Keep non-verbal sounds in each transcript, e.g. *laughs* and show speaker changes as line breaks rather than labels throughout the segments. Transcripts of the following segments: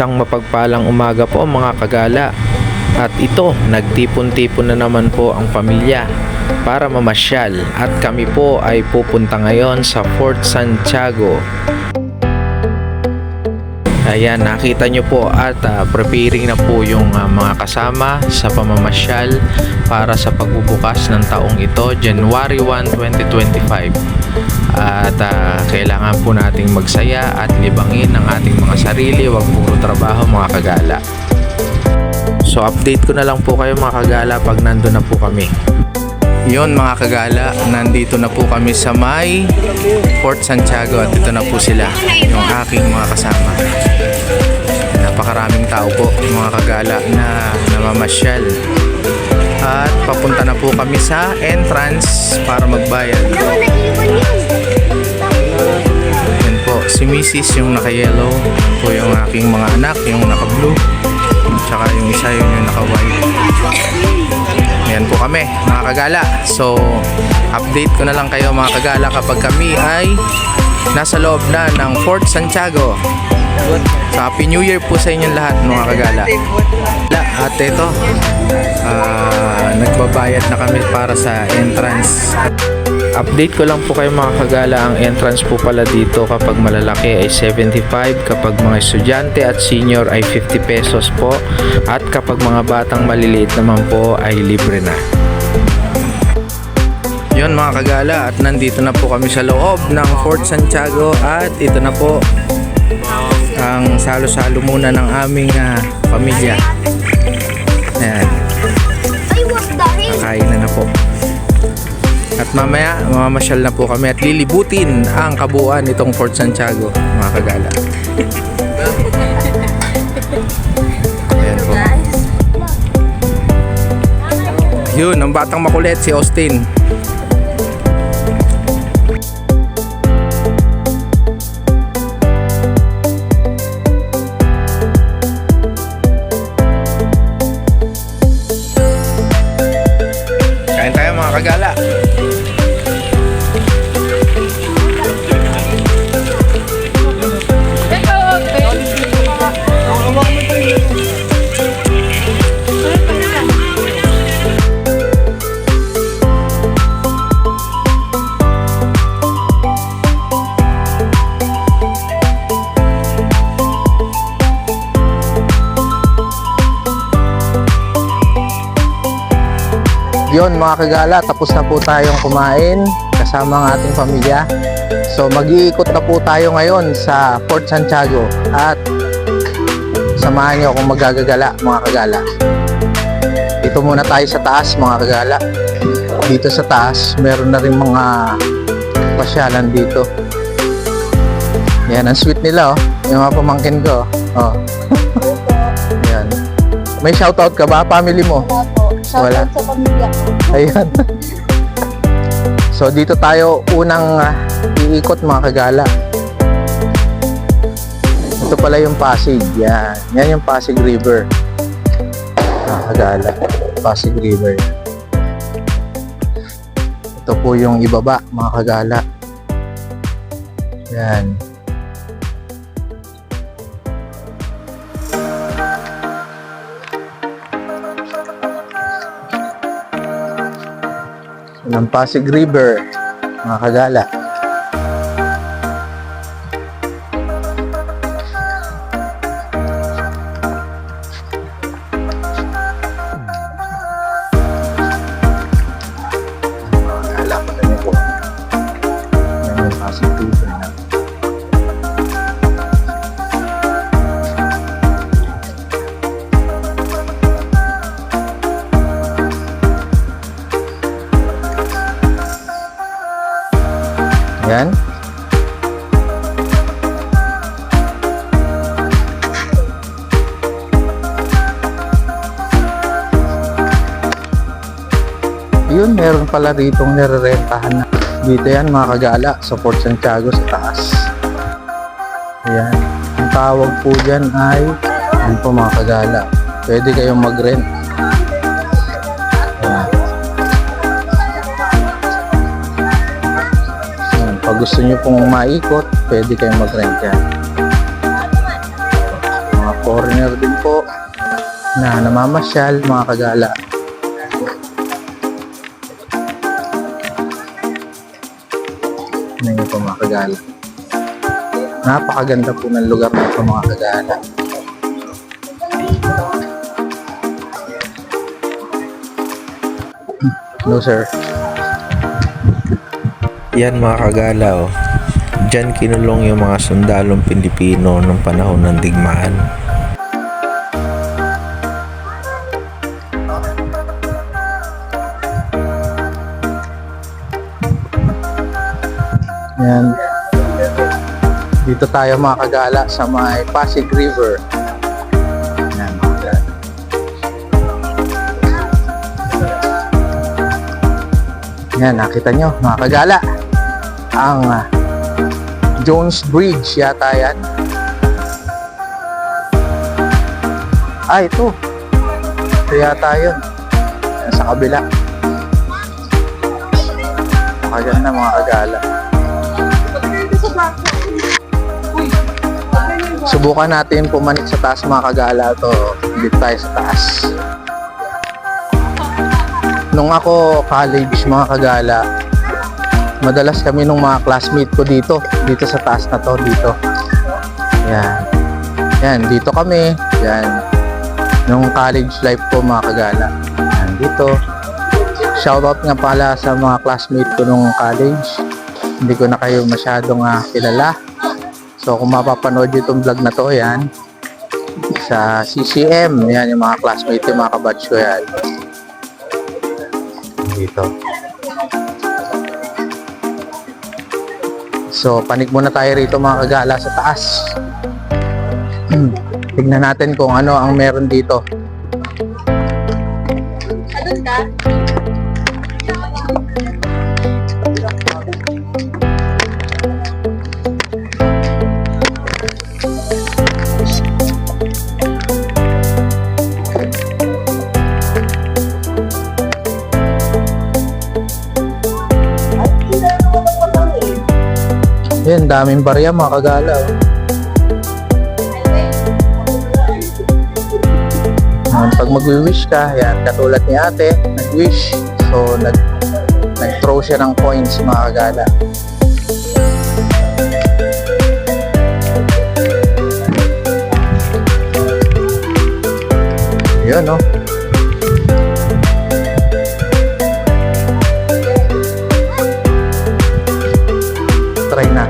Isang mapagpalang umaga po mga kagala. At ito, nagtipon-tipon na naman po ang pamilya para mamasyal at kami po ay pupunta ngayon sa Fort Santiago. Ayan, nakita nyo po at ah, preparing na po yung ah, mga kasama sa pamamasyal para sa pagbubukas ng taong ito, January 1, 2025. At ah, kailangan po nating magsaya at libangin ang ating mga sarili, wag puro trabaho mga kagala. So update ko na lang po kayo mga kagala pag nandun na po kami. Yon mga kagala, nandito na po kami sa may Fort Santiago at ito na po sila, yung aking mga kasama. Napakaraming tao po mga kagala na namamasyal. At papunta na po kami sa entrance para magbayad. Si Mrs. yung naka-yellow, po yung aking mga anak, yung naka-blue, tsaka yung isa yun yung naka-white. Yan po kami, mga kagala. So, update ko na lang kayo mga kagala kapag kami ay nasa loob na ng Fort Santiago. So, Happy New Year po sa inyong lahat mga kagala. La, at ito, ah, nagbabayad na kami para sa entrance. Update ko lang po kayo mga kagala, ang entrance po pala dito kapag malalaki ay 75, kapag mga estudyante at senior ay 50 pesos po, at kapag mga batang maliliit naman po ay libre na. Yun mga kagala at nandito na po kami sa loob ng Fort Santiago at ito na po ang salo-salo muna ng aming ah, pamilya. At mamaya, mamamasyal na po kami at lilibutin ang kabuuan nitong Fort Santiago, mga kagala. Yun, ang batang makulit si Austin. Kain tayo mga kagala. Yon mga kagala, tapos na po tayong kumain kasama ang ating pamilya. So mag-iikot na po tayo ngayon sa Fort Santiago at samahan niyo akong magagagala mga kagala. Dito muna tayo sa taas mga kagala. Dito sa taas, meron na rin mga pasyalan dito. Yan, ang sweet nila oh. Yung mga pamangkin ko. Oh. *laughs* Yan. May shoutout ka ba, family mo? Wala.
Shoutout sa pamilya ko.
Ayan. so dito tayo unang ah, iikot mga kagala. Ito pala yung Pasig. Yan. Yan yung Pasig River. Mga kagala. Pasig River. Ito po yung ibaba mga kagala. Yan. Ng Pasig River, mga kagala. Yan yung Pasig River pala ditong nirerentahan na. Dito yan mga kagala sa Fort Santiago sa taas. Ayan. Ang tawag po dyan ay, yun po mga kagala. Pwede kayong mag-rent. Pag gusto nyo pong maikot, pwede kayong mag-rent yan. Mga
foreigner din po na namamasyal mga kagala. Kagala. Napakaganda po ng lugar na ito mga kagala. No sir.
Yan mga kagala oh. Diyan kinulong yung mga sundalong Pilipino ng panahon ng digmaan.
Yan. Dito tayo mga kagala sa may Pasig River. Yan mga kagala. Yan, nakita nyo mga kagala. Ang ah, Jones Bridge yata yan. Ah, ito. Ito yata yun. Yan, sa kabila. Makaganda mga kagala. Subukan natin pumanik sa taas mga kagala to. Dito tayo sa taas. Nung ako college mga kagala, madalas kami nung mga classmate ko dito, dito sa taas na to, dito. Yan. Yan, dito kami. Yan. Nung college life ko mga kagala. Yan, dito. Shoutout nga pala sa mga classmate ko nung college. Hindi ko na kayo masyadong ah, kilala. So kung mapapanood nyo itong vlog na to, yan. Sa CCM, yan yung mga classmate, yung mga kabatch ko yan. Dito. So panik muna tayo rito mga kagala sa taas. Tignan natin kung ano ang meron dito. Daming barya mga kagala. Um, pag magwi-wish ka, yan, katulad ni ate, nag-wish. So, nag, nag-throw siya ng coins mga kagala. Yun, no?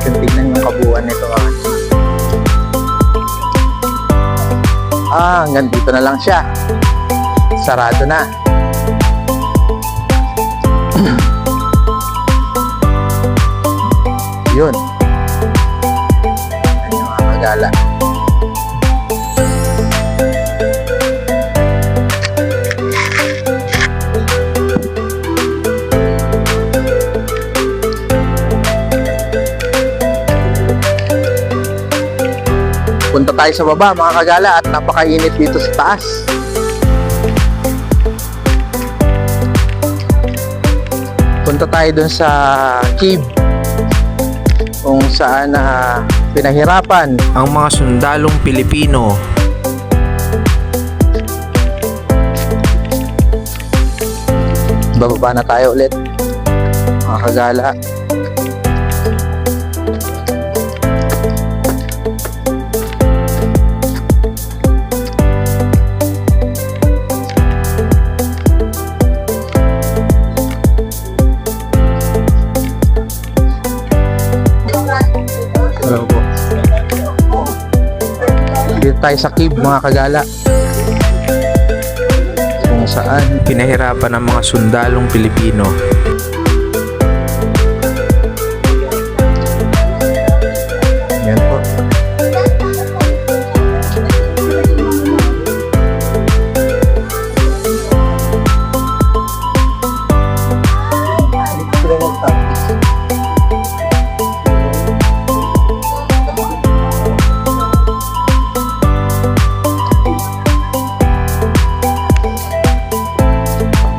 Natin tingnan yung kabuuan nito. ah. Ah, hanggang dito na lang siya. Sarado na. *clears throat* Yun. Yan yung mga kagala. Punta tayo sa baba mga kagala at napakainit dito sa taas. Punta tayo dun sa cave kung saan na pinahirapan
Ang mga sundalong Pilipino
bababa na tayo ulit mga kagala tayo sa cave mga kagala kung saan
pinahirapan ng mga sundalong Pilipino.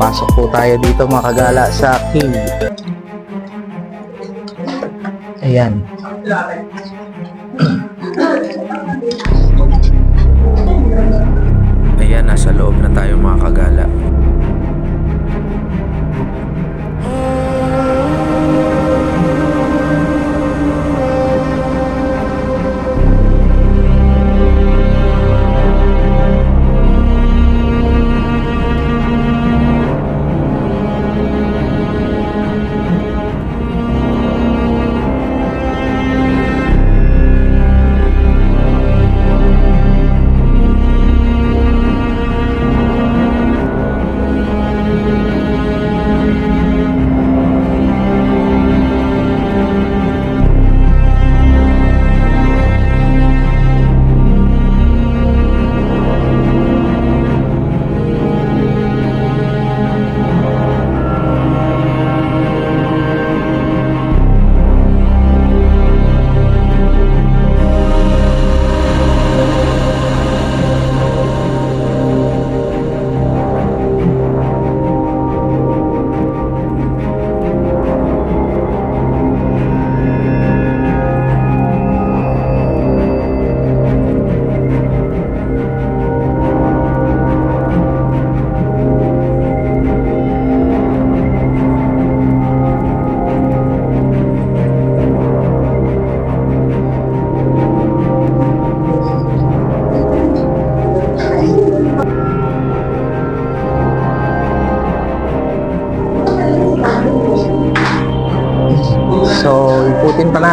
Pasok po tayo dito mga kagala sa cave. Ayan.
Ayan, nasa loob na tayo mga kagala.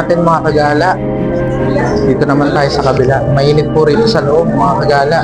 Natin mga kagala. Dito naman tayo sa kabila. Mainit po rito sa loob mga kagala.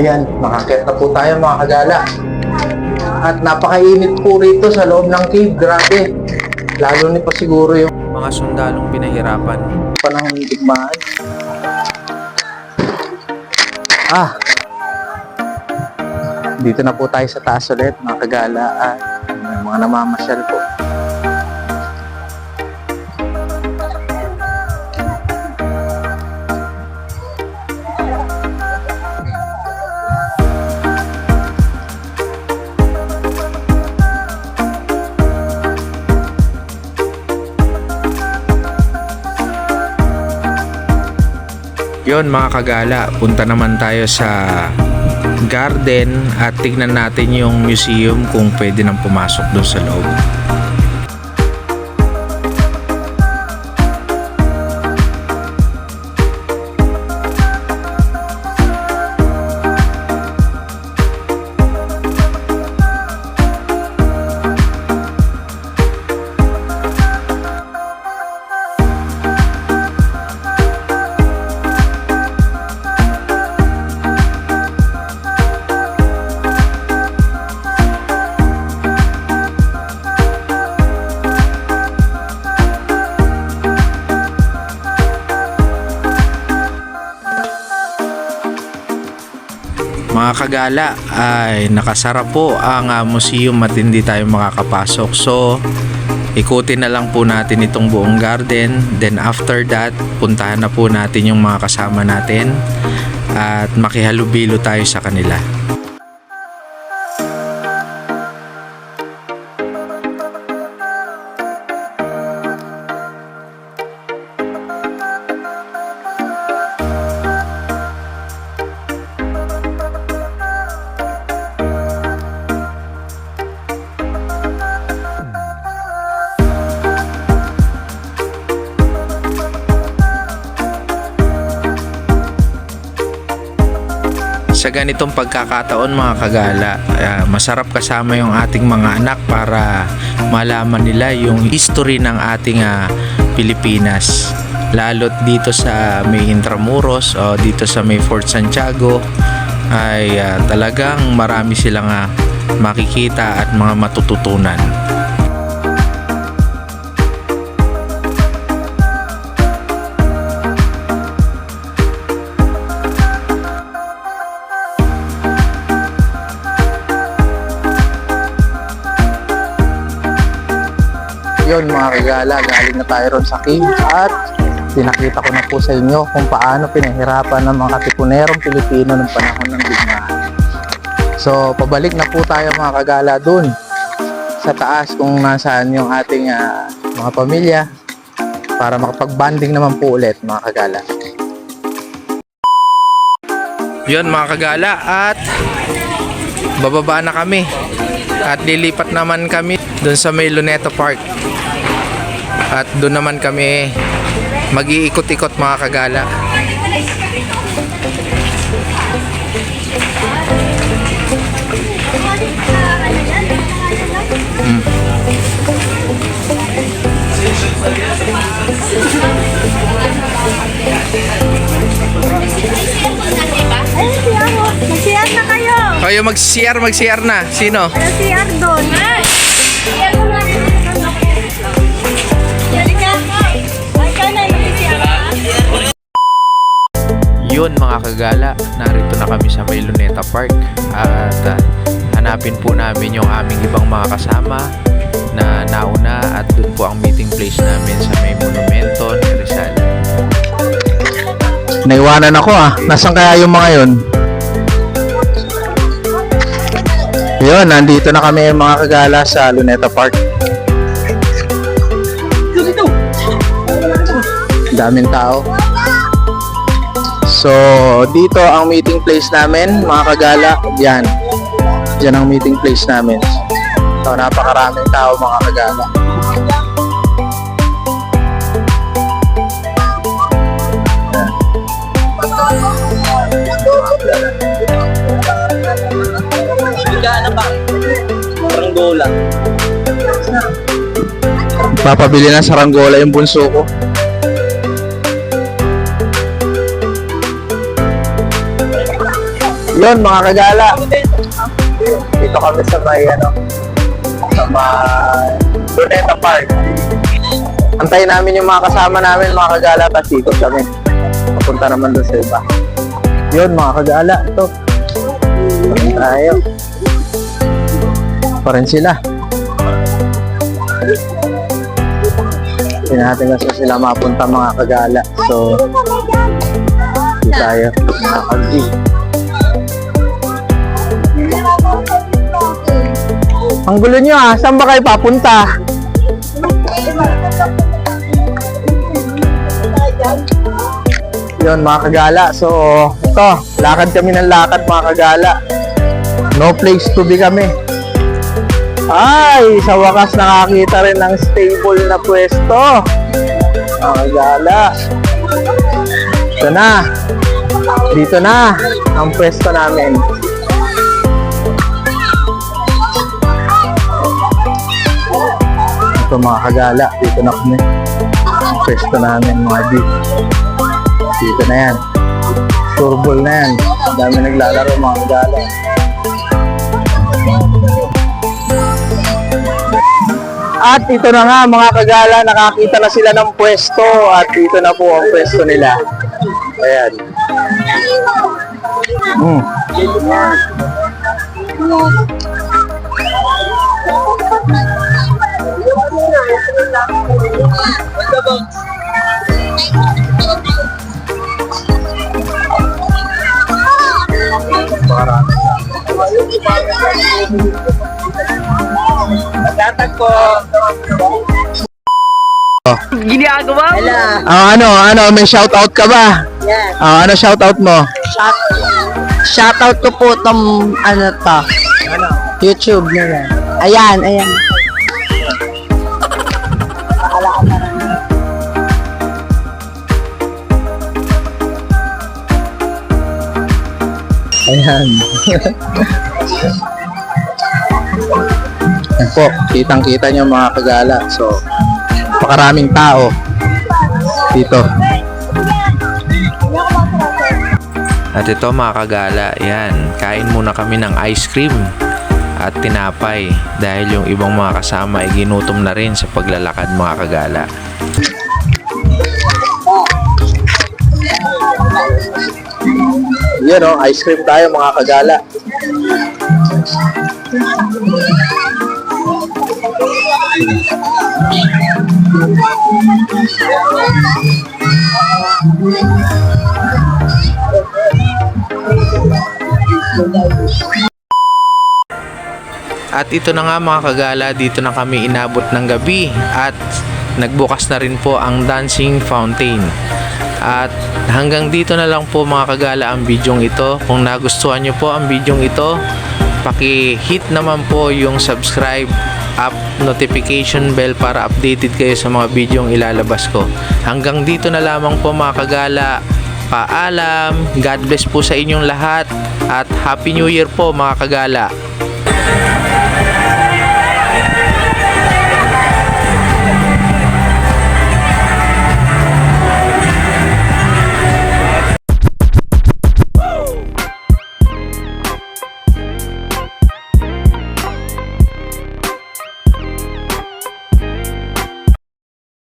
Ayan, makakit na po tayo mga kagala. At napakainit po rito sa loob ng cave. Grabe. Lalo ni pa siguro yung
Mga sundalong pinahirapan.
panahon ng digmaan. Ah! Dito na po tayo sa taas ulit, mga kagala. At mga namamasyal po.
Yon mga kagala, punta naman tayo sa garden at tignan natin yung museum kung pwede nang pumasok doon sa loob. Kagala ay nakasara po ang ah, museum at hindi tayo makakapasok. So, ikutin na lang po natin itong buong garden. Then after that, puntahan na po natin yung mga kasama natin at makihalubilo tayo sa kanila. Ganitong pagkakataon mga kagala, ah, masarap kasama yung ating mga anak para malaman nila yung history ng ating ah, Pilipinas. Lalo't dito sa may Intramuros o dito sa may Fort Santiago ay ah, talagang marami silang ah, makikita at mga matututunan.
Kagala, galing na tayo ron sa cave at pinakita ko na po sa inyo kung paano pinahirapan ng mga katipunerong Pilipino ng panahon ng digmaan. So, pabalik na po tayo mga kagala dun sa taas kung nasaan yung ating ah, mga pamilya para makapag-banding naman po ulit mga kagala.
Yun mga kagala at bababa na kami at lilipat naman kami dun sa may Luneta Park at doon naman kami mag-iikot-ikot mga kagala
Ay, siya mo. Mag-CR na kayo.
kayo mag-CR mag-CR na sino?
Ano CR doon?
Yun mga kagala, narito na kami sa may Luneta Park at ah, hanapin po namin yung aming ibang mga kasama na nauna at doon po ang meeting place namin sa may monumento ni Rizal.
Naiwanan ako ah. Nasaan kaya yung mga yun? Yun, nandito na kami mga kagala sa Luneta Park. Daming tao. So, dito ang meeting place namin, mga kagala. Yan. Yan ang meeting place namin. So, napakaraming tao, mga kagala. Papabili ng saranggola yung bunso ko. Yun mga kagala. Dito kami sa may ano, sa may Luneta Park. Antayin namin yung mga kasama namin mga kagala tapos ikot kami. Papunta naman doon sa iba. Yun mga kagala, ito. Tayo. Pa rin sila. Hindi natin kasi sila mapunta mga kagala. So, tayo nakakag-i. Ang gulo nyo ah, saan ba kayo papunta? Yun mga kagala, so ito, lakad kami ng lakad mga kagala. No place to be kami. Ay, sa wakas nakakita rin ng stable na pwesto. Mga kagala. Ito na. Dito na ang pwesto namin. Ito mga kagala, dito na kami. Pwesto namin mga di. Dito na yan. Turbol na yan. Ang dami naglalaro mga kagala. At ito na nga mga kagala, nakakita na sila ng pwesto at dito na po ang pwesto nila. Ayan. Hmm.
Ginagawa mo?
Ah, ano, ano, may shoutout ka ba?
Yes.
Ah, ano shoutout mo?
Shout, shoutout ko po tong ano to. YouTube na yan. Ayan, ayan.
Ayan. *laughs* Yan po, kitang-kita nyo mga kagala. So, pakaraming tao dito.
At ito mga kagala, yan, kain muna kami ng ice cream at tinapay dahil yung ibang mga kasama ay ginutom na rin sa paglalakad mga kagala.
Yun oh, ice cream tayo mga kagala.
At ito na nga mga kagala, dito na kami inabot ng gabi at nagbukas na rin po ang dancing fountain. At hanggang dito na lang po mga kagala ang bidyong ito. Kung nagustuhan nyo po ang bidyong ito, paki-hit naman po yung subscribe up notification bell para updated kayo sa mga bidyong ilalabas ko. Hanggang dito na lamang po mga kagala. Paalam, God bless po sa inyong lahat at Happy New Year po mga kagala.